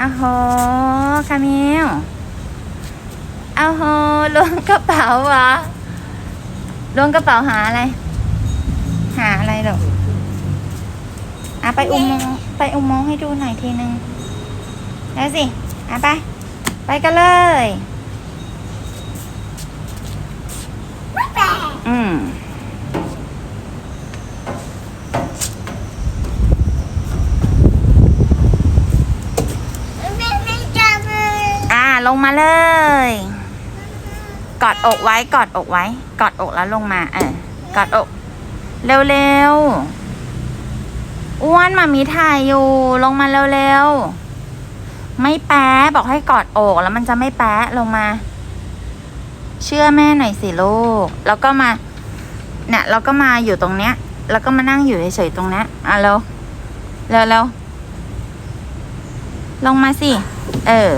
อ้าวโหคามิลอ้าวโหล้วงกระเป๋าวะล้วงกระเป๋าหาอะไร หาอะไรหรออะไปอุโมงค์ไปอุโมงค์ให้ดูหน่อยทีนึงแล้วสิอะไป ไปกันเลย อืมไม่ไม่จับเลย อ่า ลงมาเลย กอดอกไว้กอดอกไว้ กอดอกแล้วลงมา เออกอดอกเร็วๆอ้วนมามีถ่ายอยู่ ลงมาเร็วๆไม่แป๊บอกให้กอดอกแล้วมันจะไม่แป๊ลงมา เชื่อแม่หน่อยสิลูกแล้วก็มาเนี่ยแล้วก็มาอยู่ตรงเนี้ย แล้วก็มานั่งอยู่เฉยๆตรงเนี้ยอะเร็วเร็วเร็วลงมาสิ เออ